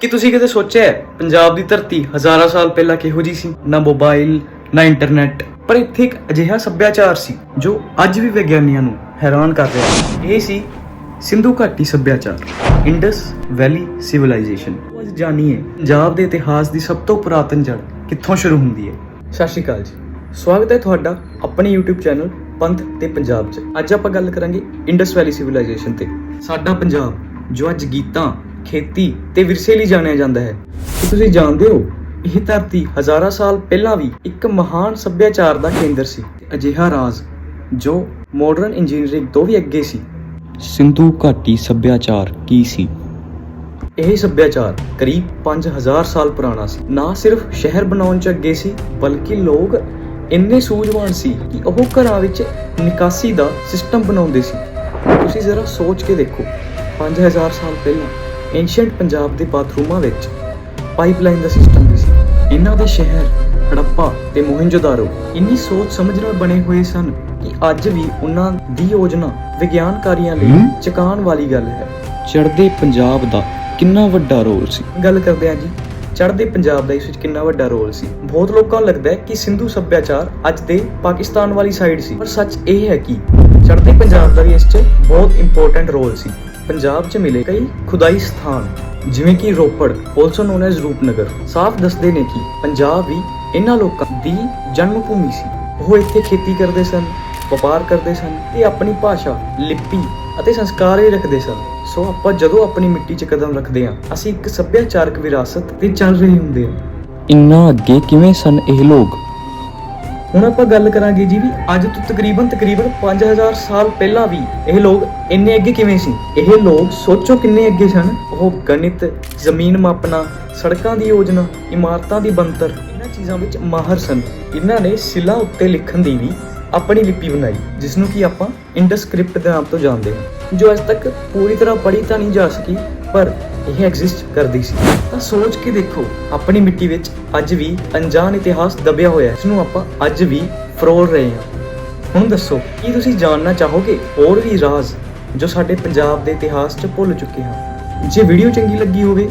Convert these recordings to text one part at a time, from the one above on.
ਕਿ ਤੁਸੀਂ ਕਦੇ ਸੋਚਿਆ ਹੈ, ਪੰਜਾਬ ਦੀ ਧਰਤੀ ਹਜ਼ਾਰਾਂ ਸਾਲ ਪਹਿਲਾਂ ਕਿਹੋ ਜੀ ਸੀ? ਨਾ ਮੋਬਾਈਲ ਨਾ ਇੰਟਰਨੈਟ ਪਰ ਇੱਥੇ ਇੱਕ ਅਜਿਹਾ ਸੱਭਿਆਚਾਰ ਸੀ ਜੋ ਅੱਜ ਵੀ ਵਿਗਿਆਨੀਆਂ ਨੂੰ ਹੈਰਾਨ ਕਰ ਰਿਹਾ ਹੈ। ਇਹ ਸੀ ਸਿੰਧੂ ਘਾਟੀ ਸੱਭਿਆਚਾਰ ਇੰਡਸ ਵੈਲੀ ਸਿਵਲਾਈਜੇਸ਼ਨ ਅੱਜ ਜਾਣੀਏ ਪੰਜਾਬ ਦੇ ਇਤਿਹਾਸ ਦੀ ਸਭ ਤੋਂ ਪੁਰਾਤਨ ਜੜ ਕਿੱਥੋਂ ਸ਼ੁਰੂ ਹੁੰਦੀ ਹੈ? ਸਤਿ ਸ਼੍ਰੀ ਅਕਾਲ ਜੀ। ਸਵਾਗਤ ਹੈ ਤੁਹਾਡਾ ਆਪਣੇ YouTube ਚੈਨਲ ਪੰਥ ਤੇ ਪੰਜਾਬ 'ਚ। ਅੱਜ ਆਪਾਂ ਗੱਲ ਕਰਾਂਗੇ ਇੰਡਸ ਵੈਲੀ ਸਿਵਲਾਈਜੇਸ਼ਨ ਤੇ। ਸਾਡਾ ਪੰਜਾਬ ਜੋ ਅੱਜ ਗੀਤਾਂ ਖੇਤੀ ਤੇ ਵਿਰਸੇ ਲਈ ਜਾਣਿਆ ਜਾਂਦਾ ਹੈ। ਕੀ ਤੁਸੀਂ ਜਾਣਦੇ ਹੋ ਇਹ ਧਰਤੀ ਹਜ਼ਾਰਾਂ ਸਾਲ ਪਹਿਲਾਂ ਵੀ ਇੱਕ ਮਹਾਨ ਸੱਭਿਆਚਾਰ ਦਾ ਕੇਂਦਰ ਸੀ ਅਜਿਹਾ ਰਾਜ ਜੋ ਮਾਡਰਨ ਇੰਜੀਨੀਅਰਿੰਗ ਤੋਂ ਵੀ ਅੱਗੇ ਸੀ। ਸਿੰਧੂ ਘਾਟੀ ਸੱਭਿਆਚਾਰ ਕੀ ਸੀ? ਇਹ ਸੱਭਿਆਚਾਰ ਕਰੀਬ 5000 ਸਾਲ ਪੁਰਾਣਾ ਸੀ। ਨਾ ਸਿਰਫ ਸ਼ਹਿਰ ਬਣਾਉਣ ਚ ਅੱਗੇ ਸੀ ਬਲਕਿ ਲੋਕ ਇੰਨੇ ਸੂਝਵਾਨ ਸੀ ਕਿ ਉਹ ਘਰਾਂ ਵਿੱਚ ਨਿਕਾਸੀ ਦਾ ਸਿਸਟਮ ਬਣਾਉਂਦੇ ਸੀ। ਤੁਸੀਂ ਜ਼ਰਾ ਸੋਚ ਕੇ ਦੇਖੋ 5000 ਸਾਲ ਪਹਿਲਾਂ ਐਂਸ਼ੀਅੰਟ ਪੰਜਾਬ ਦੇ ਬਾਥਰੂਮਾਂ ਵਿੱਚ ਪਾਈਪਲਾਈਨ ਦਾ ਸਿਸਟਮ ਵੀ ਸੀ। ਇਹਨਾਂ ਦੇ ਸ਼ਹਿਰ ਹੜੱਪਾ ਤੇ ਮੋਹਿੰਜੋਦਾਰੋ ਇੰਨੀ ਸੋਚ ਸਮਝ ਨਾਲ ਬਣੇ ਹੋਏ ਸਨ ਕਿ ਅੱਜ ਵੀ ਉਹਨਾਂ ਦੀ ਯੋਜਨਾ ਵਿਗਿਆਨਕਾਰੀਆਂ ਲਈ ਚਕਾਨ ਵਾਲੀ ਗੱਲ ਹੈ। ਚੜ੍ਹਦੇ ਪੰਜਾਬ ਦਾ ਕਿੰਨਾ ਵੱਡਾ ਰੋਲ ਸੀ? ਗੱਲ ਕਰਦੇ ਹਾਂ ਜੀ। ਚੜ੍ਹਦੇ ਪੰਜਾਬ ਦਾ ਇਸ ਵਿੱਚ ਕਿੰਨਾ ਵੱਡਾ ਰੋਲ ਸੀ? ਬਹੁਤ ਲੋਕਾਂ ਨੂੰ ਲੱਗਦਾ ਹੈ ਕਿ ਸਿੰਧੂ ਸੱਭਿਆਚਾਰ ਅੱਜ ਦੇ ਪਾਕਿਸਤਾਨ ਵਾਲੀ ਸਾਈਡ ਸੀ। ਪਰ ਸੱਚ ਇਹ ਹੈ ਕਿ ਚੜ੍ਹਦੇ ਪੰਜਾਬ ਦਾ ਵੀ ਇਸ 'ਚ ਬਹੁਤ ਇੰਪੋਰਟੈਂਟ ਰੋਲ ਸੀ। ਪੰਜਾਬ 'ਚ ਮਿਲੇ ਕਈ ਖੁਦਾਈ ਸਥਾਨ, ਜਿਵੇਂ ਕਿ Ropar also known as Rupnagar. ਸਾਫ਼ ਦੱਸਦੇ ਨੇ ਕਿ ਪੰਜਾਬ ਵੀ ਇਹਨਾਂ ਲੋਕਾਂ ਦੀ ਜਨਮ ਭੂਮੀ ਸੀ। ਉਹ ਇੱਥੇ ਖੇਤੀ ਕਰਦੇ ਸਨ, ਵਪਾਰ ਕਰਦੇ ਸਨ ਤੇ ਆਪਣੀ ਭਾਸ਼ਾ, ਲਿਪੀ ਅਤੇ ਸੰਸਕਾਰ ਹੀ ਰੱਖਦੇ ਸਨ। ਸੋ ਆਪਾਂ ਜਦੋਂ ਆਪਣੀ ਮਿੱਟੀ 'ਚ ਕਦਮ ਰੱਖਦੇ ਹਾਂ, ਅਸੀਂ ਇੱਕ ਸੱਭਿਆਚਾਰਕ ਵਿਰਾਸਤ ਤੇ ਚੱਲ ਰਹੇ ਹੁੰਦੇ ਹਾਂ। ਇੰਨਾ ਅੱਗੇ ਕਿਵੇਂ ਸਨ ਇਹ ਲੋਕ? ਹੁਣ ਆਪਾਂ ਗੱਲ ਕਰਾਂਗੇ ਜੀ ਵੀ ਅੱਜ ਤੋਂ ਤਕਰੀਬਨ ਤਕਰੀਬਨ 5000 ਸਾਲ ਪਹਿਲਾਂ ਵੀ ਇਹ ਲੋਕ ਇੰਨੇ ਅੱਗੇ ਕਿਵੇਂ ਸੀ? ਇਹ ਲੋਕ ਸੋਚੋ ਕਿੰਨੇ ਅੱਗੇ ਸਨ? ਉਹ ਗਣਿਤ, ਜ਼ਮੀਨ ਮਾਪਣਾ ਸੜਕਾਂ ਦੀ ਯੋਜਨਾ, ਇਮਾਰਤਾਂ ਦੀ ਬਣਤਰ, ਇਹਨਾਂ ਚੀਜ਼ਾਂ ਵਿੱਚ ਮਾਹਰ ਸਨ। ਇਹਨਾਂ ਨੇ ਸਿਲਾ ਉੱਤੇ ਲਿਖਣ ਦੀ ਵੀ ਆਪਣੀ ਲਿਪੀ ਬਣਾਈ ਜਿਸ ਨੂੰ ਕਿ ਆਪਾਂ ਇੰਡਸਕ੍ਰਿਪਟ ਦੇ ਨਾਮ ਤੋਂ ਜਾਣਦੇ ਹਾਂ। ਜੋ ਅੱਜ ਤੱਕ ਪੂਰੀ ਤਰ੍ਹਾਂ ਪੜ੍ਹੀ ਤਾਂ ਨਹੀਂ ਜਾ ਸਕੀ ਪਰ ਇਹ ਐਗਜ਼ਿਸਟ ਕਰਦੀ ਸੀ। ਤਾਂ ਸੋਚ ਕੇ ਦੇਖੋ, ਆਪਣੀ ਮਿੱਟੀ ਵਿੱਚ ਅੱਜ ਵੀ ਅਣਜਾਣ ਇਤਿਹਾਸ ਦਬਿਆ ਹੋਇਆ ਹੈ। ਜਿਸ ਨੂੰ ਆਪਾਂ ਅੱਜ ਵੀ ਫਰੋਲ ਰਹੇ ਹਾਂ। ਹੁਣ ਦੱਸੋ, ਕੀ ਤੁਸੀਂ ਜਾਣਨਾ ਚਾਹੋਗੇ ਹੋਰ ਵੀ ਰਾਜ਼ ਜੋ ਸਾਡੇ ਪੰਜਾਬ ਦੇ ਇਤਿਹਾਸ 'ਚ ਭੁੱਲ ਚੁੱਕੇ ਹਾਂ? ਜੇ ਵੀਡੀਓ ਚੰਗੀ ਲੱਗੀ ਹੋਵੇ,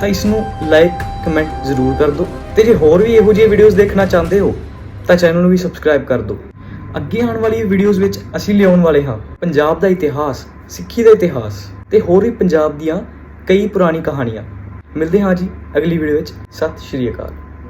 ਤਾਂ ਇਸ ਨੂੰ ਲਾਈਕ ਕਮੈਂਟ ਜ਼ਰੂਰ ਕਰ ਦਿਓ। ਤੇ ਜੇ ਹੋਰ ਵੀ ਇਹੋ ਜਿਹੇ ਵੀਡੀਓਜ਼ ਦੇਖਣਾ ਚਾਹੁੰਦੇ ਹੋ, ਤਾਂ ਚੈਨਲ ਨੂੰ ਵੀ ਸਬਸਕ੍ਰਾਈਬ ਕਰ ਦਿਓ। ਅੱਗੇ ਆਉਣ ਵਾਲੀ ਵੀਡੀਓਜ਼ ਵਿੱਚ ਅਸੀਂ ਲਿਆਉਣ ਵਾਲੇ ਹਾਂ ਪੰਜਾਬ ਦਾ ਇਤਿਹਾਸ, ਸਿੱਖੀ ਦਾ ਇਤਿਹਾਸ ਤੇ ਹੋਰ ਵੀ ਪੰਜਾਬ ਦੀਆਂ ਕਈ ਪੁਰਾਣੀ ਕਹਾਣੀਆਂ। ਮਿਲਦੇ ਹਾਂ ਜੀ ਅਗਲੀ ਵੀਡੀਓ ਵਿੱਚ। ਸਤਿ ਸ਼੍ਰੀ ਅਕਾਲ।